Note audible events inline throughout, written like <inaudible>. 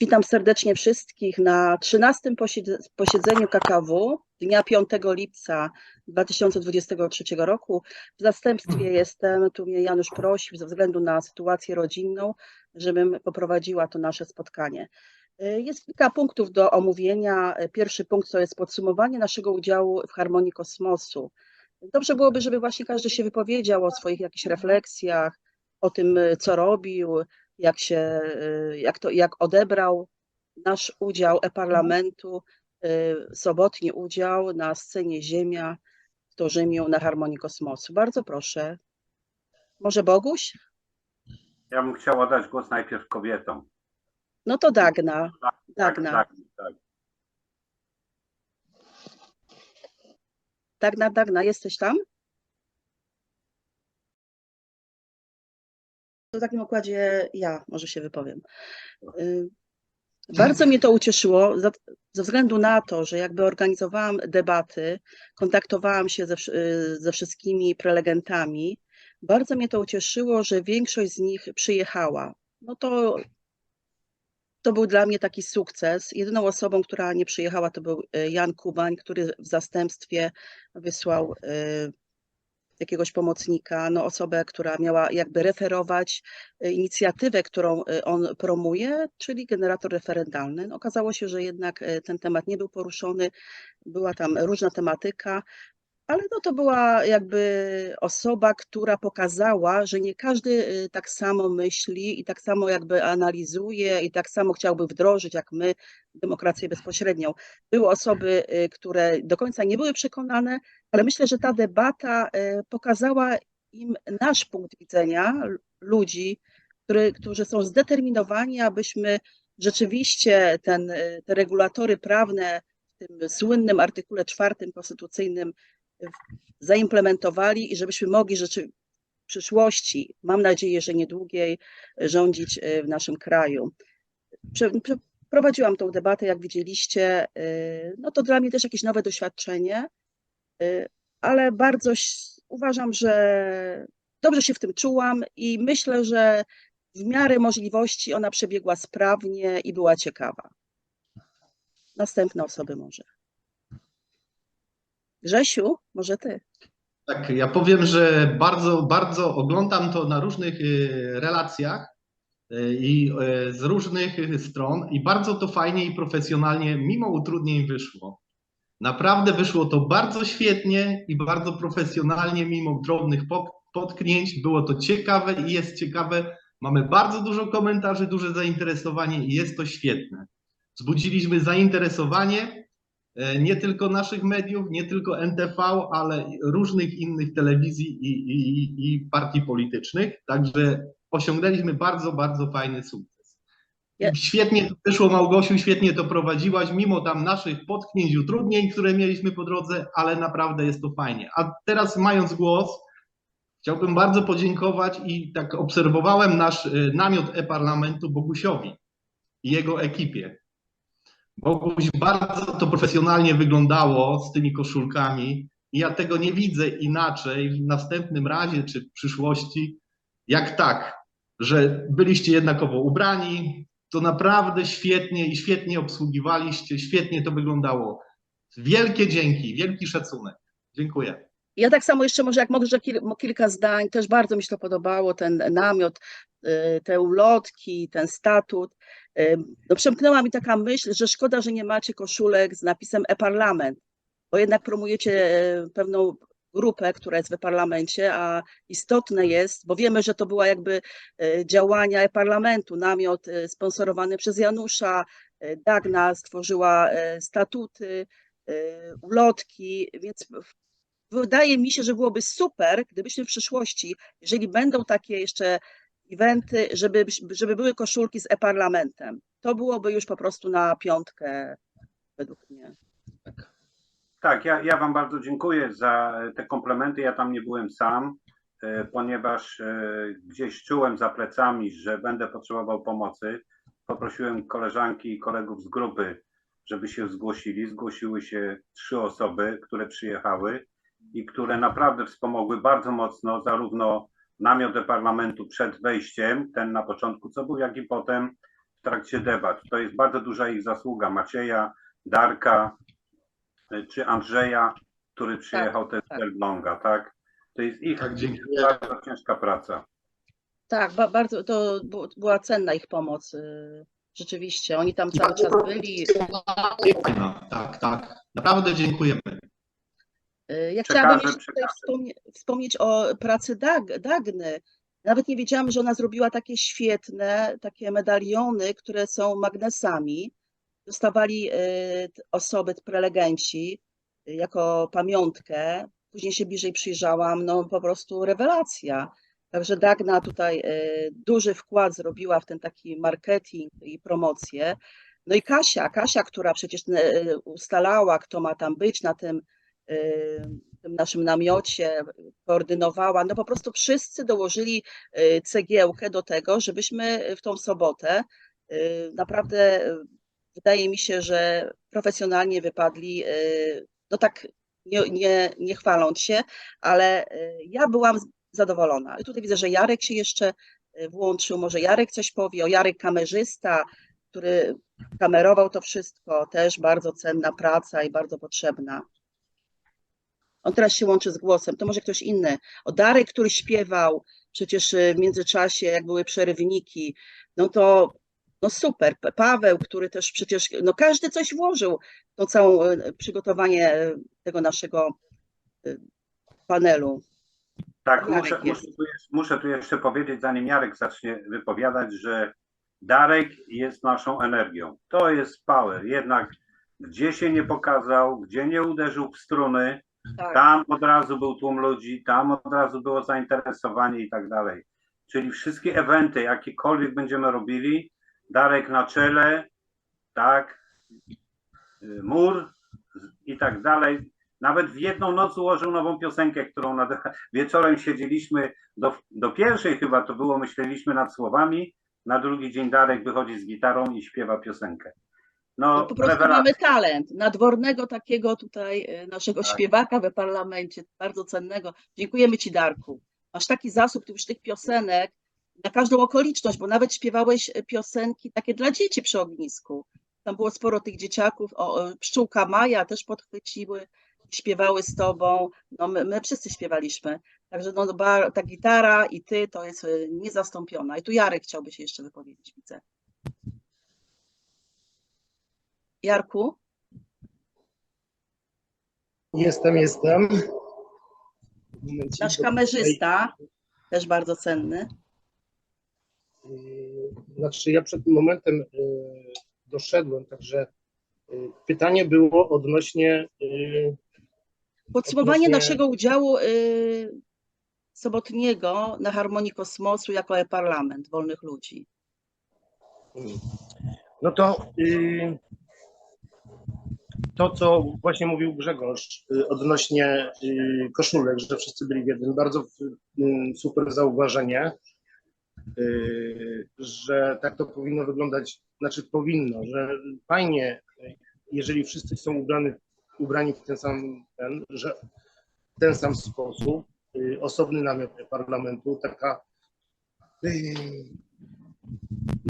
Witam serdecznie wszystkich na 13. posied- posiedzeniu KKW dnia 5 lipca 2023 roku. W zastępstwie jestem, tu mnie Janusz prosił ze względu na sytuację rodzinną, żebym poprowadziła to nasze spotkanie. Jest kilka punktów do omówienia. Pierwszy punkt to jest podsumowanie naszego udziału w harmonii kosmosu. Dobrze byłoby, żeby właśnie każdy się wypowiedział o swoich jakichś refleksjach, o tym, co robił, jak się, y, jak to, jak odebrał nasz udział e-parlamentu, y, sobotni udział na scenie Ziemia w Torzymiu na Harmonii Kosmosu. Bardzo proszę. Może Boguś? Ja bym chciał oddać głos najpierw kobietom. No to Dagna. Tak, Dagna. tak, tak. Dagna, Dagna, jesteś tam? W takim układzie ja może się wypowiem. Y, Bardzo mnie to ucieszyło ze względu na to, że jakby organizowałam debaty, kontaktowałam się ze, y, ze wszystkimi prelegentami. Bardzo mnie to ucieszyło, że większość z nich przyjechała. No to, to był dla mnie taki sukces. Jedyną osobą, która nie przyjechała, to był y, Jan Kubań, który w zastępstwie wysłał jakiegoś pomocnika, no osobę, która miała jakby referować y, inicjatywę, którą y, on promuje, czyli generator referendalny. No, okazało się, że jednak y, ten temat nie był poruszony, była tam różna tematyka, ale no to była jakby osoba, która pokazała, że nie każdy y, tak samo myśli i tak samo jakby analizuje i tak samo chciałby wdrożyć jak my demokrację bezpośrednią. Były osoby, y, które do końca nie były przekonane, ale myślę, że ta debata y, pokazała im nasz punkt widzenia ludzi, który, którzy są zdeterminowani, abyśmy rzeczywiście ten, te regulatory prawne w tym słynnym artykule czwartym konstytucyjnym zaimplementowali i żebyśmy mogli rzeczy w przyszłości, mam nadzieję, że niedługiej, rządzić y, w naszym kraju. Prowadziłam tą debatę, jak widzieliście. y, No to dla mnie też jakieś nowe doświadczenie, y, ale bardzo uważam, że dobrze się w tym czułam i myślę, że w miarę możliwości ona przebiegła sprawnie i była ciekawa. Następne osoby może. Grzesiu, może ty? Tak, ja powiem, że bardzo, bardzo oglądam to na różnych y, relacjach y, i y, z różnych stron i bardzo to fajnie i profesjonalnie, mimo utrudnień wyszło. Naprawdę wyszło to bardzo świetnie i bardzo profesjonalnie, mimo drobnych potknięć. Było to ciekawe i jest ciekawe. Mamy bardzo dużo komentarzy, duże zainteresowanie i jest to świetne. Wzbudziliśmy zainteresowanie nie tylko naszych mediów, nie tylko NTV, ale różnych innych telewizji i, i, i- partii politycznych. Także osiągnęliśmy bardzo, bardzo fajny sukces. Świetnie to wyszło, Małgosiu, świetnie to prowadziłaś, mimo tam naszych potknięć i utrudnień, które mieliśmy po drodze, ale naprawdę jest to fajnie. A teraz mając głos, chciałbym bardzo podziękować i tak obserwowałem nasz y, namiot e-parlamentu Bogusiowi i jego ekipie. Boguś bardzo to profesjonalnie wyglądało z tymi koszulkami i ja tego nie widzę inaczej w następnym razie czy w przyszłości, jak tak, że byliście jednakowo ubrani, to naprawdę świetnie i świetnie obsługiwaliście, świetnie to wyglądało. Wielkie dzięki, wielki szacunek. Dziękuję. Ja tak samo jeszcze może jak może kil, mo- kilka zdań, też bardzo mi się to podobało, ten namiot, y, te ulotki, ten statut. No przemknęła mi taka myśl, że szkoda, że nie macie koszulek z napisem e-parlament, bo jednak promujecie pewną grupę, która jest w e-parlamencie, a istotne jest, bo wiemy, że to była jakby e, działania e-parlamentu, namiot e, sponsorowany przez Janusza, e, Dagna stworzyła statuty, ulotki, więc wydaje mi się, że byłoby super, gdybyśmy w przyszłości, jeżeli będą takie jeszcze eventy, żeby, żeby były koszulki z e-parlamentem. To byłoby już po prostu na piątkę, według mnie. Tak, ja, ja Wam bardzo dziękuję za te komplementy. Ja tam nie byłem sam, e, ponieważ e, gdzieś czułem za plecami, że będę potrzebował pomocy. Poprosiłem koleżanki i kolegów z grupy, żeby się zgłosili. Zgłosiły się trzy osoby, które przyjechały i które naprawdę wspomogły bardzo mocno zarówno namiot parlamentu przed wejściem, ten na początku co był, jak i potem w trakcie debat. To jest bardzo duża ich zasługa. Macieja, Darka y, czy Andrzeja, który przyjechał też tak. z Elbląga, tak? To jest ich Tak, dziękuję. bardzo ciężka praca. Tak, ba, bardzo to była cenna ich pomoc. y, Rzeczywiście, oni tam cały czas byli. No, tak, tak. Naprawdę dziękujemy. Y, Ja chciałabym przekażę. wspomnie, wspomnieć o pracy Dag, Dagny. Nawet nie wiedziałam, że ona zrobiła takie świetne, takie medaliony, które są magnesami. Dostawali t- osoby, prelegenci y, jako pamiątkę. Później się bliżej przyjrzałam, no po prostu rewelacja. Także Dagna tutaj duży wkład zrobiła w ten taki marketing i promocję. No i Kasia, Kasia, która przecież ustalała, kto ma tam być na tym tym naszym namiocie, koordynowała, no po prostu wszyscy dołożyli y, cegiełkę do tego, żebyśmy w tą sobotę y, naprawdę y, wydaje mi się, że profesjonalnie wypadli, no tak nie, nie, nie chwaląc się, ale ja byłam zadowolona. I tutaj widzę, że Jarek się jeszcze włączył, może Jarek coś powie, o Jarek kamerzysta, który kamerował to wszystko, też bardzo cenna praca i bardzo potrzebna. On teraz się łączy z głosem, to może ktoś inny. O Darek, który śpiewał przecież y, w międzyczasie, jak były przerywniki, no to no super. Pa- Paweł, który też przecież, no każdy coś włożył, to całe y, przygotowanie y, tego naszego panelu. Tak, muszę, muszę, tu jeszcze, muszę tu jeszcze powiedzieć, zanim Jarek zacznie wypowiadać, że Darek jest naszą energią. To jest power. Jednak gdzie się nie pokazał, gdzie nie uderzył w struny, Tak, tam od razu był tłum ludzi, tam od razu było zainteresowanie i tak dalej. Czyli wszystkie eventy, jakiekolwiek będziemy robili, Darek na czele, tak, y, mur i tak dalej. Nawet w jedną noc ułożył nową piosenkę, którą nad, <laughs> wieczorem siedzieliśmy do, do pierwszej chyba to było, myśleliśmy nad słowami, na drugi dzień Darek wychodzi z gitarą i śpiewa piosenkę. No No, po prostu rewelacja. mamy talent, nadwornego takiego tutaj y, naszego Tak. śpiewaka w parlamencie, bardzo cennego. Dziękujemy Ci Darku. Masz taki zasób już tych piosenek na każdą okoliczność, bo nawet śpiewałeś y, piosenki takie dla dzieci przy ognisku. Tam było sporo tych dzieciaków, o, pszczółka Maja też podchwyciły, śpiewały z tobą, no my, my wszyscy śpiewaliśmy. Także no, ta gitara i ty to jest y, niezastąpiona. I tu Jarek chciałby się jeszcze wypowiedzieć, widzę. Jarku? Jestem, jestem. Nasz kamerzysta, też bardzo cenny. yy, Znaczy, ja przed tym momentem yy, doszedłem, także yy, pytanie było odnośnie. Podsumowanie Odnośnie- naszego udziału sobotniego na Harmonii Kosmosu jako e-parlament wolnych ludzi. No to to, co właśnie mówił Grzegorz yy, odnośnie yy, koszulek, że wszyscy byli w jednym, bardzo yy, super zauważenie, że tak to powinno wyglądać, znaczy powinno, że fajnie, jeżeli wszyscy są ubrani, ubrani w ten sam, ten, że ten sam sposób, osobny namiot parlamentu, taka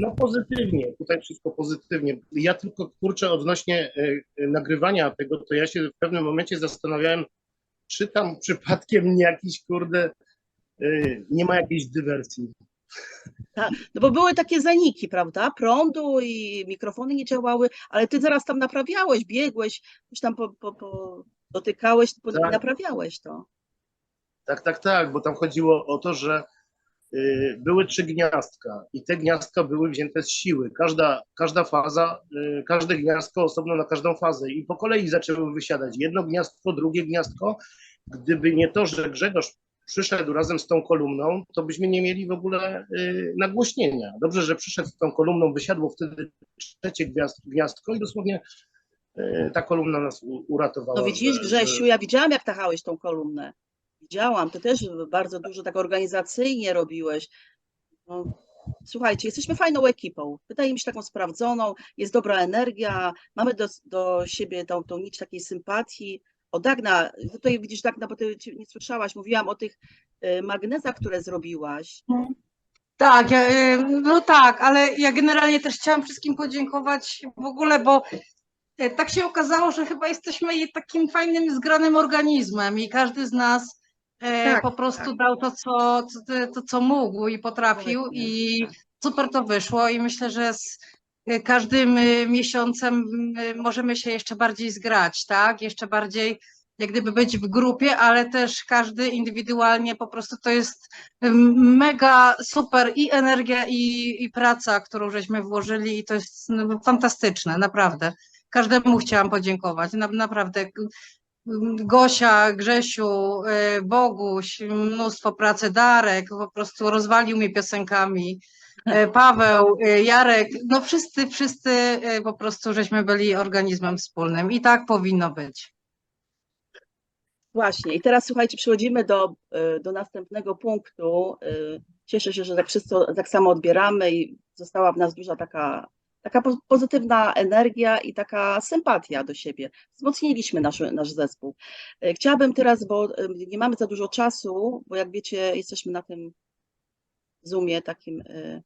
no pozytywnie, tutaj wszystko pozytywnie. Ja tylko kurczę odnośnie e, e, nagrywania tego, to ja się w pewnym momencie zastanawiałem, czy tam przypadkiem nie jakiś kurde, e, nie ma jakiejś dywersji. No bo były takie zaniki, prawda? Prądu i mikrofony nie działały, ale ty zaraz tam naprawiałeś, biegłeś, już tam po, po, po dotykałeś, po, Tak. naprawiałeś to. Tak, tak, tak, bo tam chodziło o to, że były trzy gniazdka i te gniazdka były wzięte z siły. Każda, każda faza, e, każde gniazdko osobno na każdą fazę i po kolei zaczęły wysiadać. Jedno gniazdko, drugie gniazdko. Gdyby nie to, że Grzegorz przyszedł razem z tą kolumną, to byśmy nie mieli w ogóle y, nagłośnienia. Dobrze, że przyszedł z tą kolumną, wysiadło wtedy trzecie gniazdko i dosłownie y, ta kolumna nas uratowała. No widzisz, Grzesiu, ja widziałam, jak tachałeś tą kolumnę. Widziałam, ty też bardzo dużo tak organizacyjnie robiłeś. No, słuchajcie, jesteśmy fajną ekipą. Wydaje mi się taką sprawdzoną, jest dobra energia, mamy do, do siebie tą, tą nić takiej sympatii. O Dagna, tutaj widzisz Dagna, bo ty nie słyszałaś, mówiłam o tych y, magnezach, które zrobiłaś. Tak, y, no tak, ale ja generalnie też chciałam wszystkim podziękować w ogóle, bo y, tak się okazało, że chyba jesteśmy takim fajnym, zgranym organizmem i każdy z nas Tak, po prostu dał to co, to, to, co mógł i potrafił i super to wyszło i myślę, że z y, każdym y, miesiącem możemy się jeszcze bardziej zgrać, tak? Jeszcze bardziej jak gdyby być w grupie, ale też każdy indywidualnie po prostu to jest mega super i energia i, i praca, którą żeśmy włożyli i to jest no, fantastyczne, naprawdę. Każdemu chciałam podziękować, na, naprawdę. Gosia, Grzesiu, y, Boguś, mnóstwo pracy, Darek po prostu rozwalił mnie piosenkami. <laughs> y, Paweł, y, Jarek, no wszyscy, wszyscy po prostu żeśmy byli organizmem wspólnym i tak powinno być. Właśnie. I teraz słuchajcie, przechodzimy do, do następnego punktu. Cieszę się, że tak wszyscy tak samo odbieramy i została w nas duża taka, taka po- pozytywna energia i taka sympatia do siebie. Wzmocniliśmy nasz, nasz zespół. Y, Chciałabym teraz, bo y, nie mamy za dużo czasu, bo jak wiecie, jesteśmy na tym Zoomie takim. y,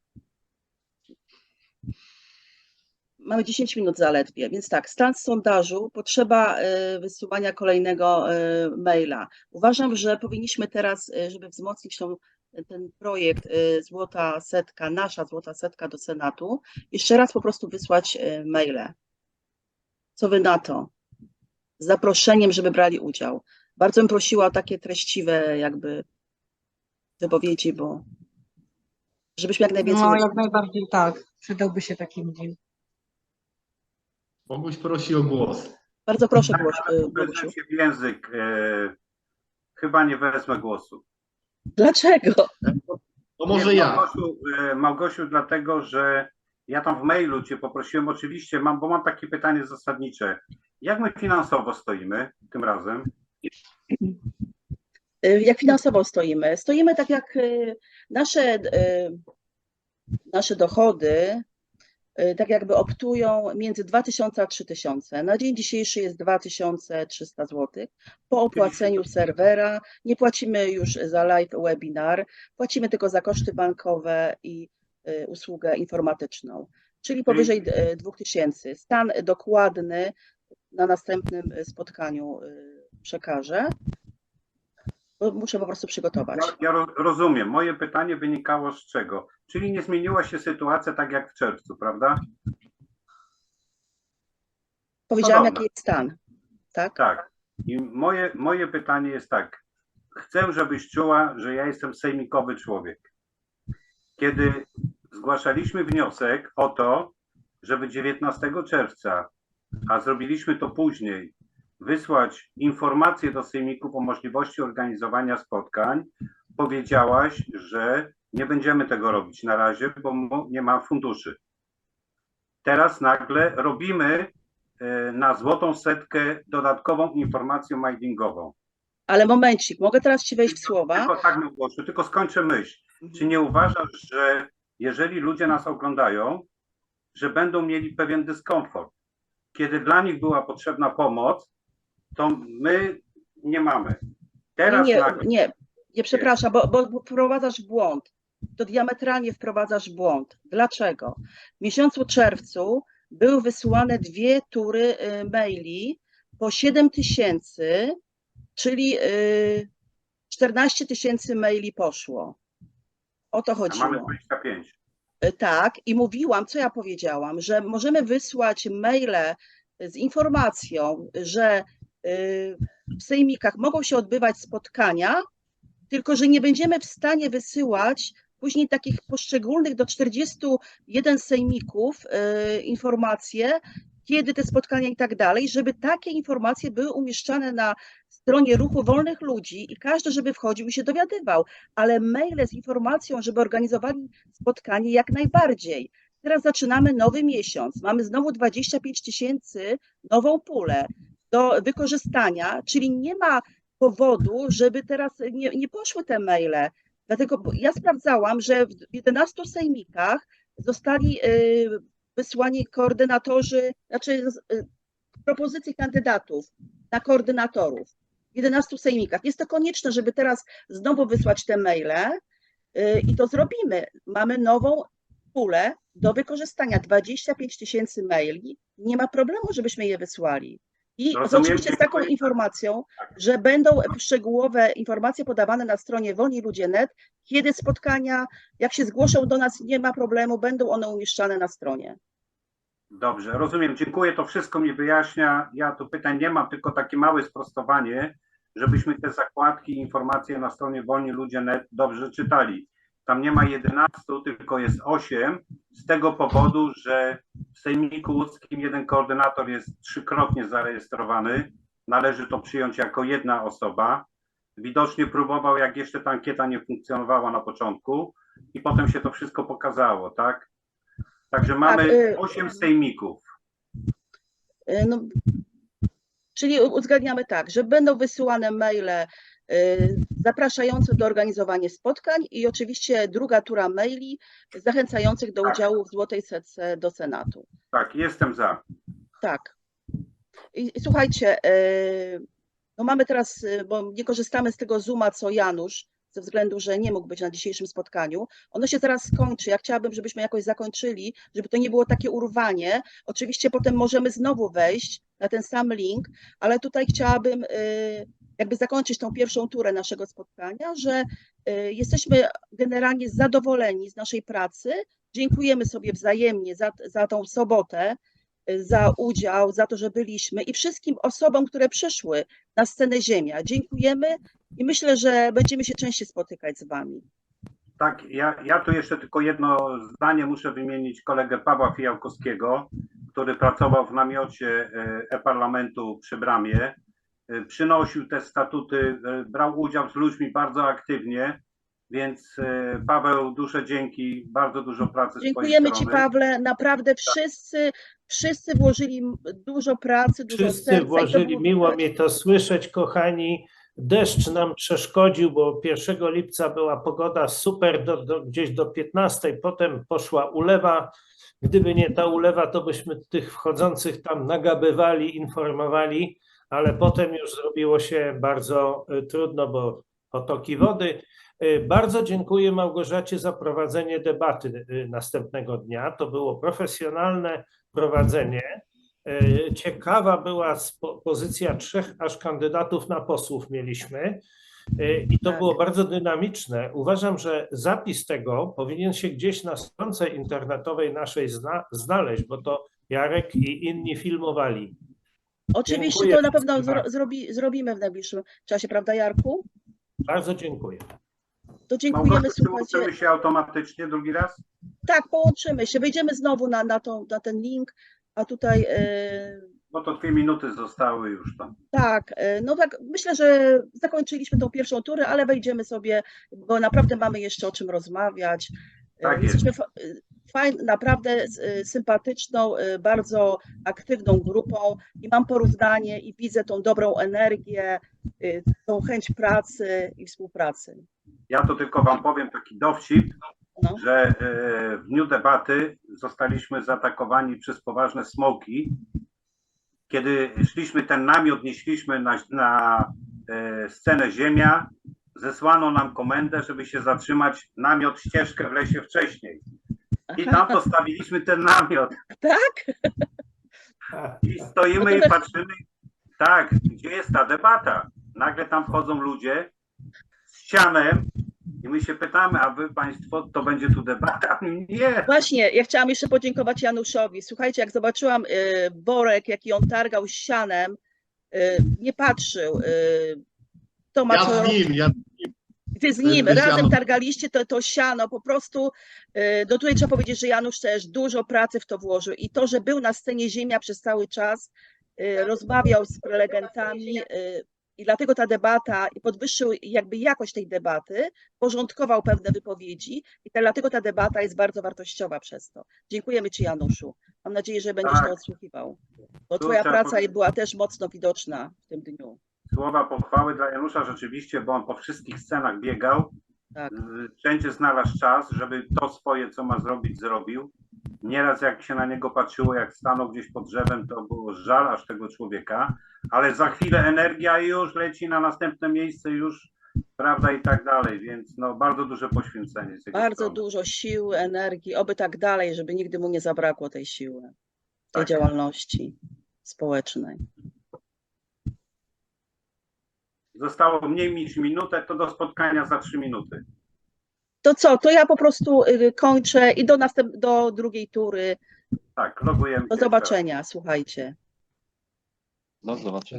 Mamy 10 minut zaledwie, więc tak, stan sondażu, potrzeba wysuwania kolejnego maila. Uważam, że powinniśmy teraz, żeby wzmocnić tą, ten projekt y, Złota Setka, nasza Złota Setka do Senatu, jeszcze raz po prostu wysłać y, maile. Co wy na to? Z zaproszeniem, żeby brali udział. Bardzo bym prosiła o takie treściwe jakby wypowiedzi, bo żebyśmy jak najwięcej... No, jak najbardziej tak. Przydałby się taki dzień. Boguś prosi o głos. Bardzo proszę, y, Bogusiu. się w język. E, chyba nie wezmę głosu. Dlaczego? To może Nie, ja. Małgosiu, e, Małgosiu, dlatego że ja tam w mailu Cię poprosiłem, oczywiście, mam, bo mam takie pytanie zasadnicze. Jak my finansowo stoimy tym razem? Y, Jak finansowo stoimy? Stoimy tak jak y, nasze, nasze dochody, tak jakby optują między 2000 a 3000. Na dzień dzisiejszy jest 2300 zł. Po opłaceniu serwera nie płacimy już za live webinar, płacimy tylko za koszty bankowe i y, usługę informatyczną, czyli powyżej y, 2000. Stan dokładny na następnym y, spotkaniu y, przekażę. Bo muszę po prostu przygotować. Ja, ja ro- rozumiem. Moje pytanie wynikało z czego? Czyli nie zmieniła się sytuacja tak jak w czerwcu, prawda? Powiedziałam, Podobne. jaki jest stan. Tak? Tak. I moje, moje pytanie jest tak. Chcę, żebyś czuła, że ja jestem sejmikowy człowiek. Kiedy zgłaszaliśmy wniosek o to, żeby 19 czerwca, a zrobiliśmy to później, wysłać informacje do sejmików o możliwości organizowania spotkań, powiedziałaś, że nie będziemy tego robić na razie, bo nie ma funduszy. Teraz nagle robimy e, na złotą setkę dodatkową informację mailingową. Ale momencik, mogę teraz Ci wejść w słowa? Tylko tak, Małgosiu, tylko skończę myśl. Czy nie uważasz, że jeżeli ludzie nas oglądają, że będą mieli pewien dyskomfort? Kiedy dla nich była potrzebna pomoc, to my nie mamy. Teraz nie, nagle, nie, nie, przepraszam, bo, bo wprowadzasz błąd. To diametralnie wprowadzasz błąd. Dlaczego? W miesiącu czerwcu były wysyłane dwie tury y, maili po 7 tysięcy, czyli y, 14 tysięcy maili poszło. O to a mamy chodziło. 25. Y, Tak, i mówiłam, co ja powiedziałam, że możemy wysłać maile z informacją, że y, w sejmikach mogą się odbywać spotkania, tylko że nie będziemy w stanie wysyłać później takich poszczególnych do 41 sejmików y, informacje, kiedy te spotkania i tak dalej, żeby takie informacje były umieszczane na stronie ruchu wolnych ludzi i każdy, żeby wchodził i się dowiadywał, ale maile z informacją, żeby organizowali spotkanie jak najbardziej. Teraz zaczynamy nowy miesiąc. Mamy znowu 25 tysięcy, nową pulę do wykorzystania, czyli nie ma powodu, żeby teraz nie, nie poszły te maile. Dlatego ja sprawdzałam, że w 11 sejmikach zostali y, wysłani koordynatorzy, znaczy y, propozycje kandydatów na koordynatorów w 11 sejmikach. Jest to konieczne, żeby teraz znowu wysłać te maile, y, i to zrobimy. Mamy nową pulę do wykorzystania, 25 tysięcy maili, nie ma problemu, żebyśmy je wysłali. I Rozumiem, oczywiście z taką informacją, że będą szczegółowe informacje podawane na stronie Wolni Ludzie.net, kiedy spotkania, jak się zgłoszą do nas, nie ma problemu, będą one umieszczane na stronie. Dobrze, rozumiem, dziękuję, to wszystko mi wyjaśnia. Ja tu pytań nie mam, tylko takie małe sprostowanie, żebyśmy te zakładki, informacje na stronie Wolni Ludzie.net dobrze czytali. Tam nie ma 11, tylko jest 8, z tego powodu, że w Sejmiku Łódzkim jeden koordynator jest trzykrotnie zarejestrowany. Należy to przyjąć jako jedna osoba. Widocznie próbował, jak jeszcze ta ankieta nie funkcjonowała na początku i potem się to wszystko pokazało, tak? Także mamy y- 8 sejmików. Y, No, czyli uzgadniamy tak, że będą wysyłane maile y, zapraszające do organizowania spotkań i oczywiście druga tura maili zachęcających do udziału w Złotej Setce do Senatu. Tak, jestem za. Tak. I, i słuchajcie, y, no mamy teraz, y, bo nie korzystamy z tego Zooma co Janusz, ze względu, że nie mógł być na dzisiejszym spotkaniu. Ono się zaraz skończy. Ja chciałabym, żebyśmy jakoś zakończyli, żeby to nie było takie urwanie. Oczywiście potem możemy znowu wejść na ten sam link, ale tutaj chciałabym jakby zakończyć tą pierwszą turę naszego spotkania, że y, jesteśmy generalnie zadowoleni z naszej pracy. Dziękujemy sobie wzajemnie za, za tą sobotę, y, za udział, za to, że byliśmy i wszystkim osobom, które przyszły na scenę Ziemia. Dziękujemy i myślę, że będziemy się częściej spotykać z Wami. Tak, ja, ja tu jeszcze tylko jedno zdanie muszę wymienić kolegę Pawła Fijałkowskiego, który pracował w namiocie e, e-parlamentu przy bramie. E, Przynosił te statuty, e, brał udział z ludźmi bardzo aktywnie, więc e, Paweł, duże dzięki, bardzo dużo pracy Dziękujemy Ci. Pawle. Naprawdę wszyscy, wszyscy włożyli dużo pracy, dużo Wszyscy serca. włożyli, było miło mi to słyszeć, kochani. Deszcz nam przeszkodził, bo 1 lipca była pogoda super, do, do, gdzieś do 15, potem poszła ulewa. Gdyby nie ta ulewa, to byśmy tych wchodzących tam nagabywali, informowali, ale potem już zrobiło się bardzo y, trudno, bo potoki wody. Y, Bardzo dziękuję Małgorzacie za prowadzenie debaty y, następnego dnia. To było profesjonalne prowadzenie. Ciekawa była pozycja trzech aż kandydatów na posłów mieliśmy i to Tak. było bardzo dynamiczne. Uważam, że zapis tego powinien się gdzieś na stronce internetowej naszej zna, znaleźć, bo to Jarek i inni filmowali. Oczywiście Dziękuję to na pewno zro, zrobi, zrobimy w najbliższym czasie, prawda Jarku? Bardzo dziękuję. To dziękujemy, Małgorzata, czy słuchajcie. łączymy się automatycznie drugi raz? Tak, połączymy się, wejdziemy znowu na, na, tą, na ten link, a tutaj e, Bo to dwie minuty zostały już tam. tak, e, no tak, myślę, że zakończyliśmy tą pierwszą turę, ale wejdziemy sobie, bo naprawdę mamy jeszcze o czym rozmawiać. E, Tak jest. Jesteśmy fa- fajn, naprawdę e, sympatyczną, e, bardzo aktywną grupą i mam porównanie i widzę tą dobrą energię, e, tą chęć pracy i współpracy. Ja to tylko Wam powiem taki dowcip, No. że w dniu debaty zostaliśmy zaatakowani przez poważne smoki. Kiedy szliśmy ten namiot, nieśliśmy na, na scenę Ziemia, zesłano nam komendę, żeby się zatrzymać namiot ścieżkę w lesie wcześniej. I tam postawiliśmy ten namiot. Tak? I stoimy No i patrzymy, tak, gdzie jest ta debata? Nagle tam wchodzą ludzie z ścianem i my się pytamy, a wy państwo, to będzie tu debata? Nie. Właśnie, ja chciałam jeszcze podziękować Januszowi. Słuchajcie, jak zobaczyłam y, Borek, jaki on targał ścianem, y, nie patrzył. Y, to ma Ja z nim, ja Ty z nim razem targaliście to, to siano, po prostu, y, no tutaj trzeba powiedzieć, że Janusz też dużo pracy w to włożył i to, że był na scenie Ziemia przez cały czas, y, rozmawiał z prelegentami y, i dlatego ta debata i podwyższył jakby jakość tej debaty, porządkował pewne wypowiedzi i ta, dlatego ta debata jest bardzo wartościowa przez to. Dziękujemy Ci Januszu. Mam nadzieję, że będziesz Tak. to odsłuchiwał, bo Tu Twoja praca była też mocno widoczna w tym dniu. Słowa pochwały dla Janusza rzeczywiście, bo on po wszystkich scenach biegał. Tak. Y, Wszędzie znalazł czas, żeby to swoje, co ma zrobić, zrobił. Nieraz jak się na niego patrzyło, jak stanął gdzieś pod drzewem, to było żal aż tego człowieka, ale za chwilę energia już leci na następne miejsce, już prawda, i tak dalej, więc no bardzo duże poświęcenie Bardzo strony. dużo sił, energii, oby tak dalej, żeby nigdy mu nie zabrakło tej siły, tej Tak. działalności społecznej. Zostało mniej niż minutę, to do spotkania za trzy minuty. To co, to ja po prostu y, kończę i do, następ- do drugiej tury. Tak, logujemy. Do się. zobaczenia, słuchajcie. Do zobaczenia.